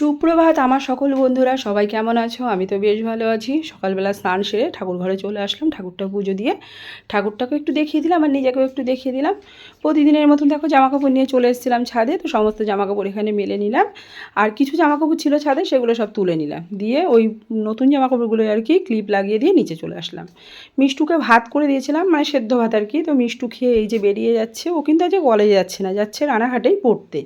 সুপ্রভাত আমার সকল বন্ধুরা, সবাই কেমন আছো? আমি তো বেশ ভালো আছি। সকালবেলা স্নান সেরে ঠাকুর ঘরে চলে আসলাম, ঠাকুরটা পুজো দিয়ে। ঠাকুরটাকে একটু দেখিয়ে দিলাম আর নিজেকেও একটু দেখিয়ে দিলাম। প্রতিদিনের মতন দেখো জামাকাপড় নিয়ে চলে এসেছিলাম ছাদে, তো সমস্ত জামাকাপড় এখানে মেলে নিলাম। আর কিছু জামাকাপড় ছিল ছাদে, সেগুলো সব তুলে নিলাম। দিয়ে ওই নতুন জামাকাপড়গুলো আর কি ক্লিপ লাগিয়ে দিয়ে নিচে চলে আসলাম। মিষ্টুকে ভাত করে দিয়েছিলাম মানে সেদ্ধ ভাত আর কি। তো মিষ্টু খেয়ে এই যে বেরিয়ে যাচ্ছে, ও কিন্তু আজকে কলেজে যাচ্ছে না, যাচ্ছে রানাঘাটেই পড়তে।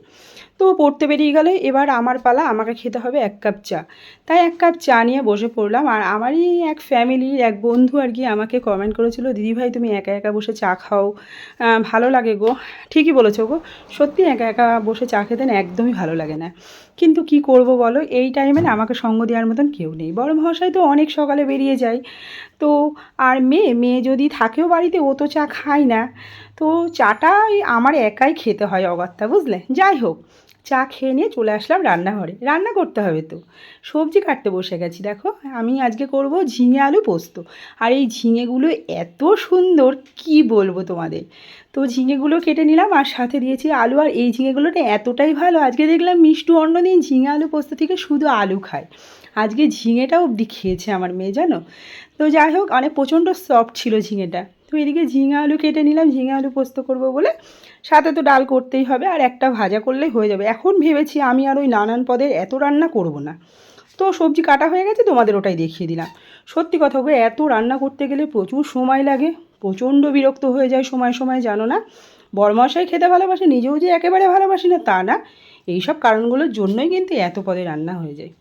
তো পড়তে বেরিয়ে গেলে। এবার আমার পালা, আমাকে খেতে হবে এক কাপ চা। তাই এক কাপ চা নিয়ে বসে পড়লাম আর আমারই এক ফ্যামিলির এক বন্ধু আর কি আমাকে কমেন্ট করেছিল দিদিভাই তুমি একা একা বসে চা খাও। ভালো লাগে গো। ঠিকই বলেছ গো। সত্যি একা একা বসে চা খেতে না একদমই ভালো লাগে না। কিন্তু কি করব বলো? এই টাইমে না আমাকে সঙ্গ দেওয়ার মতন কেউ নেই। বড় মহাশয় তো অনেক সকালে বেরিয়ে যায়। তো আর মেয়ে মেয়ে যদি থাকেও বাড়িতে, ও তো চা খায় না। তো চাটা ওই আমার একাই খেতে হয় অগত্যা, বুঝলে? যাই হোক, চা খেয়ে নিয়ে চলে আসলাম রান্নাঘরে। রান্না করতে হবে তো। সবজি কাটতে বসে গেছি, দেখো। আমি আজকে করব ঝিঙে আলু পোস্ত। আর এই ঝিঙেগুলো এত সুন্দর, কি বলব তোমাদের? তো ঝিঙেগুলো কেটে নিলাম আর সাথে দিয়েছি আলু। আর এই ঝিঙেগুলোটা এতটাই ভালো, আজকে দেখলাম মিষ্টু অন্যদিন ঝিঙে আলু পোস্ত থেকে শুধু আলু খায়। আজকে ঝিঙেটাও অবধি খেয়েছে আমার মেয়ে, জানো? তো যাই হোক, অনেক প্রচণ্ড সফট ছিল ঝিঙেটা। তো এদিকে ঝিঙে আলু কেটে নিলাম, ঝিঙে আলু পোস্ত করব বলে। সাথে তো ডাল করতেই হবে, আর একটা ভাজা করলেই হয়ে যাবে। এখন ভেবেছি আমি আর ওই নানান পদের এত রান্না করব না। তো সবজি কাটা হয়ে গেছে, তোমাদের ওটাই দেখিয়ে দিলাম। সত্যি কথা গো এত রান্না করতে গেলে প্রচুর সময় লাগে। প্রচণ্ড বিরক্ত হয়ে যায় সময় সময়, জানো না? বরমশাই খেতে ভালোবাসে, নিজেও যে একেবারে ভালোবাসি না, তা না। এইসব কারণগুলোর জন্যই কিন্তু এত পদে রান্না হয়ে যায়।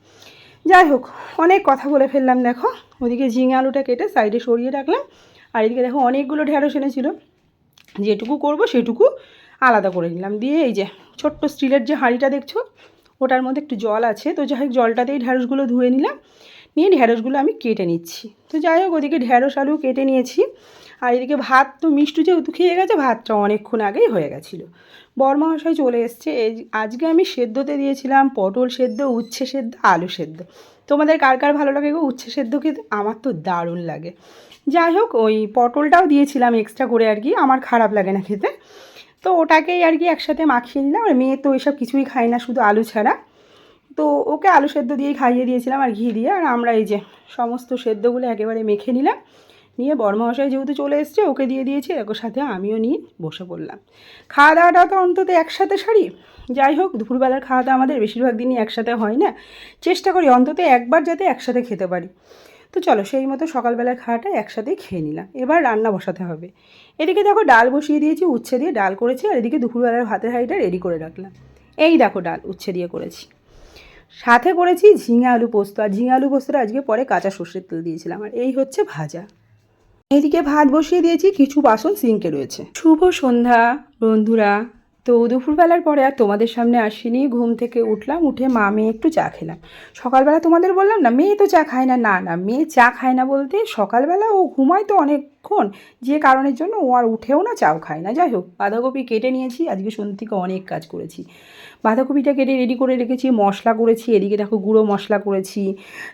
যাই হোক, অনেক কথা বলে ফেললাম, দেখো। ওদিকে ঝিঙে আলুটা কেটে সাইডে সরিয়ে রাখলাম। আর এদিকে দেখো অনেকগুলো ঢ্যাঁড়স এনেছিল। যেটুকু করব সেটুকু আলাদা করে নিলাম। দিয়ে এই যে ছোট্ট স্টিলের যে হাঁড়িটা দেখছ, ওটার মধ্যে একটু জল আছে। তো যাই হোক, জলটাতেই ঢ্যাঁড়সগুলো ধুয়ে নিলাম। নিয়ে ঢ্যাঁড়সগুলো আমি কেটে নিচ্ছি। তো যাই হোক, ওদিকে ঢ্যাঁড়স আলু কেটে নিয়েছি। আর এদিকে ভাত তো মিষ্টু যেহেতু খেয়ে গেছে, ভাতটা অনেকক্ষণ আগেই হয়ে গেছিল। বরমহাশয় চলে এসছে। এই আজকে আমি সেদ্ধতে দিয়েছিলাম পটল সেদ্ধ, উচ্ছে সেদ্ধ, আলু সেদ্ধ। তোমাদের কার কার ভালো লাগে গো উচ্ছে সেদ্ধ খেতে? আমার তো দারুণ লাগে। যাই হোক, ওই পটলটাও দিয়েছিলাম এক্সট্রা করে আর কি, আমার খারাপ লাগে না খেতে। তো ওটাকেই আর কি একসাথে মাখিয়ে নিলাম, আর মেয়ে তো ওইসব কিছুই খায় না, শুধু আলু ছাড়া। তো ওকে আলু সেদ্ধ দিয়েই খাইয়ে দিয়েছিলাম আর ঘি দিয়ে, আর আমরা এই যে সমস্ত সেদ্ধগুলো একেবারে মেখে নিলাম। নিয়ে বর্মহাশয় যেহেতু চলে এসছে, ওকে দিয়ে দিয়েছি ওর সাথে আমিও নিয়ে বসে পড়লাম। খাওয়া দাওয়াটা তো অন্তত একসাথে সারি। যাই হোক, দুপুরবেলার খাওয়া দাওয়া আমাদের বেশিরভাগ দিনই একসাথে হয় না। চেষ্টা করি অন্তত একবার যাতে একসাথে খেতে পারি। তো চলো সেই মতো সকালবেলার খাওয়াটা একসাথেই খেয়ে নিলাম। এবার রান্না বসাতে হবে। এদিকে দেখো ডাল বসিয়ে দিয়েছি, উচ্ছে দিয়ে ডাল করেছি, আর এদিকে দুপুরবেলার ভাতের হাঁড়িটা রেডি করে রাখলাম। এই দেখো ডাল, উচ্ছে দিয়ে করেছি। সাথে করেছি ঝিঙে আলু পোস্ত, আর ঝিঙে আলু পোস্তটা আজকে পরে কাঁচা সর্ষের তেল দিয়েছিলাম, আর এই হচ্ছে ভাজা। এদিকে ভাত বসিয়ে দিয়েছি, কিছু বাসন সিঙ্কে রয়েছে। শুভ সন্ধ্যা বন্ধুরা। তো দুপুরবেলার পরে আর তোমাদের সামনে আসিনি। ঘুম থেকে উঠলাম, উঠে মা, মেয়ে একটু চা খেলাম। সকালবেলা তোমাদের বললাম না, মেয়ে তো চা খায় না। না না, মেয়ে চা খায় না বলতে সকালবেলা ও ঘুমায় তো অনেকক্ষণ যে কারণের জন্য ও আর উঠেও না চাও খায় না। যাই হোক, বাঁধাকপি কেটে নিয়েছি, আজকে সন্ধ্যে থেকে অনেক কাজ করেছি। বাঁধাকপিটা কেটে রেডি করে রেখেছি, মশলা করেছি, এদিকে দেখো গুঁড়ো মশলা করেছি,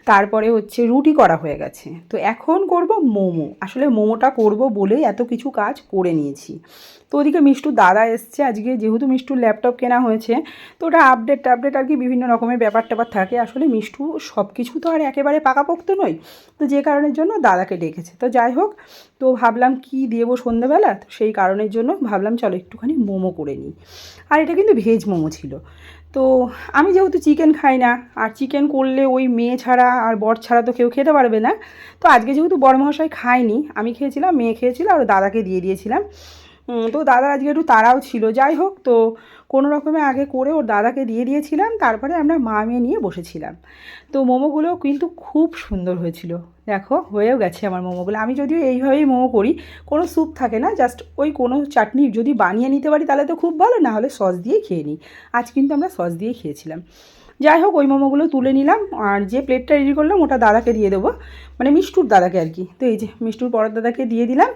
তারপরে হচ্ছে রুটি করা হয়ে গেছে। তো এখন করব মোমো। আসলে মোমোটা করব বলেই এত কিছু কাজ করে নিয়েছি। তো ওদিকে মিষ্টুর দাদা এসছে আজকে, যেহেতু মিষ্টুর ল্যাপটপ কেনা হয়েছে, তো ওটা আপডেট টাপডেট আর কি বিভিন্ন রকমের ব্যাপার ট্যাপার থাকে। আসলে মিষ্টু সব কিছু তো আর একেবারে পাকাপোক্ত নয়। তো যে কারণের জন্য দাদাকে ডেকেছে। তো যাই হোক তো ভাবলাম কি দেবো সন্ধ্যাবেলা? তো সেই কারণের জন্য ভাবলাম চলো একটুখানি মোমো করে নিই। আর এটা কিন্তু ভেজ মোমো ছিল। তো আমি যেহেতু চিকেন খাই না, আর চিকেন করলে ওই মেয়ে ছাড়া আর বর ছাড়া তো কেউ খেতে পারবে না। তো আজকে যেহেতু বর মহাশয় খায়নি, আমি খেয়েছিলাম, মেয়ে খেয়েছিল, আর দাদাকে দিয়ে দিয়েছিলাম। তো দাদার আজকে একটু তাড়াও ছিল। যাই হোক, তো কোনো রকমে আগে করে ওর দাদাকে দিয়ে দিয়েছিলাম, তারপরে আমরা মা মেয়ে নিয়ে বসেছিলাম। তো মোমোগুলো কিন্তু খুব সুন্দর হয়েছিল। দেখো, হয়েও গেছে আমার মোমোগুলো। আমি যদিও এইভাবেই মোমো করি, কোনো স্যুপ থাকে না, জাস্ট ওই কোনো চাটনি যদি বানিয়ে নিতে পারি তাহলে তো খুব ভালো, না হলে সস দিয়ে খেয়ে নিই। আজ কিন্তু আমরা সস দিয়ে খেয়েছিলাম। যাই হোক, ওই মোমোগুলো তুলে নিলাম, আর যে প্লেটটা রেডি করলাম ওটা দাদাকে দিয়ে দেবো। মানে মিষ্টুর দাদাকে আর কি। তো এই যে মিষ্টুর পরের দাদাকে দিয়ে দিলাম।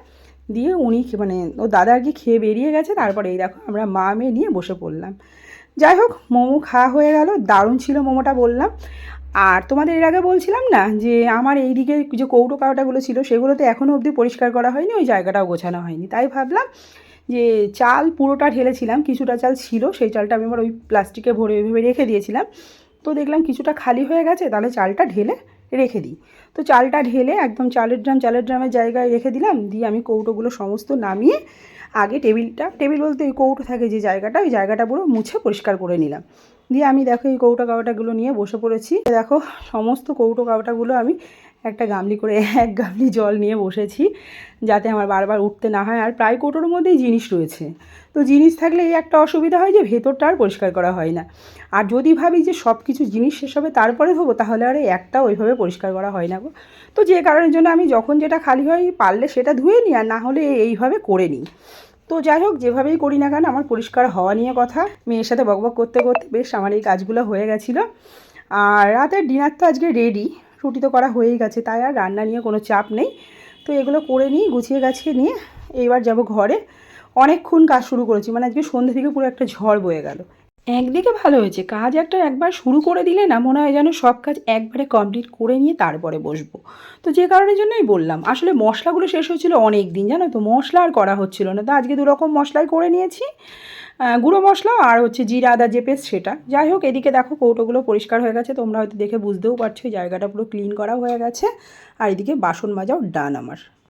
দিয়ে উনি মানে ও দাদা আর কি খেয়ে বেরিয়ে গেছে, তারপরে এই দেখো আমরা মা মেয়ে নিয়ে বসে পড়লাম। যাই হোক, মোমো খাওয়া হয়ে গেল, দারুণ ছিল মোমোটা বললাম। আর তোমাদের এর আগে বলছিলাম না যে আমার এই দিকে যে কৌটো কাউটাগুলো ছিল, সেগুলোতে এখনও অবধি পরিষ্কার করা হয়নি, ওই জায়গাটাও গোছানো হয়নি। তাই ভাবলাম যে চাল পুরোটা ঢেলেছিলাম, কিছুটা চাল ছিল, সেই চালটা আমি আবার ওই প্লাস্টিকে ভরে ওইভাবে রেখে দিয়েছিলাম। তো দেখলাম কিছুটা খালি হয়ে গেছে, তাহলে চালটা ঢেলে রেখে দিই। তো চালটা ঢেলে একদম চালের ড্রাম, চালের ড্রামের জায়গায় রেখে দিলাম। দিয়ে আমি কৌটোগুলো সমস্ত নামিয়ে আগে টেবিলটা, টেবিল বলতে ওই কৌটো থাকে যে জায়গাটা, ওই জায়গাটা পুরো মুছে পরিষ্কার করে নিলাম। দিয়ে আমি দেখো এই কৌটো কাওয়াটাগুলো নিয়ে বসে পড়েছি। দেখো সমস্ত কৌটো কাওয়াটাগুলো আমি একটা গামলি করে, এক গামলি জল নিয়ে বসেছি, যাতে আমার বারবার উঠতে না হয়। আর প্রায় কৌটোর মধ্যেই জিনিস রয়েছে। তো জিনিস থাকলে এই একটা অসুবিধা হয় যে, ভেতরটা আর পরিষ্কার করা হয় না। আর যদি ভাবি যে সব কিছু জিনিস শেষ হবে, তারপরে ধোবো, তাহলে আর একটা ওইভাবে পরিষ্কার করা হয় না গো। তো যে কারণের জন্য আমি যখন যেটা খালি হয়, পারলে সেটা ধুয়ে নিই, আর না হলে এইভাবে করে নিই। তো যাই হোক, যেভাবেই করি না কেন, আমার পরিষ্কার হওয়া নিয়ে কথা। মেয়ের সাথে বকবক করতে করতে বেশ আমার এই কাজগুলো হয়ে গেছিল। আর রাতের ডিনার তো আজকে রেডি রুটি তো করা হয়েই গেছে, তাই আর রান্না নিয়ে কোনো চাপ নেই। তো এগুলো করে নিই গুছিয়ে গাছিয়ে নিয়ে এইবার যাব ঘরে। অনেকক্ষণ কাজ শুরু করেছি মানে আজকে সন্ধ্যে থেকে পুরো একটা ঝড় বয়ে গেল। একদিকে ভালো হয়েছে, কাজ একটা একবার শুরু করে দিলে না মনে হয় যেন সব কাজ একবারে কমপ্লিট করে নিয়ে তারপরে বসবো। তো যে কারণের জন্যই বললাম, আসলে মশলাগুলো শেষ হয়েছিল অনেক দিন জানো তো? মশলা আর করা হচ্ছিল না। তো আজকে দু রকম মশলাই করে নিয়েছি। গুঁড়ো মশলা আর হচ্ছে জিরা, আদা যে পেস্ট সেটা। যাই হোক, এদিকে দেখো কৌটোগুলো পরিষ্কার হয়ে গেছে, তোমরা হয়তো দেখে বুঝতেও পারছ জায়গাটা পুরো ক্লিন করা হয়ে গেছে। আর এদিকে বাসন মাজাও ডান আমার।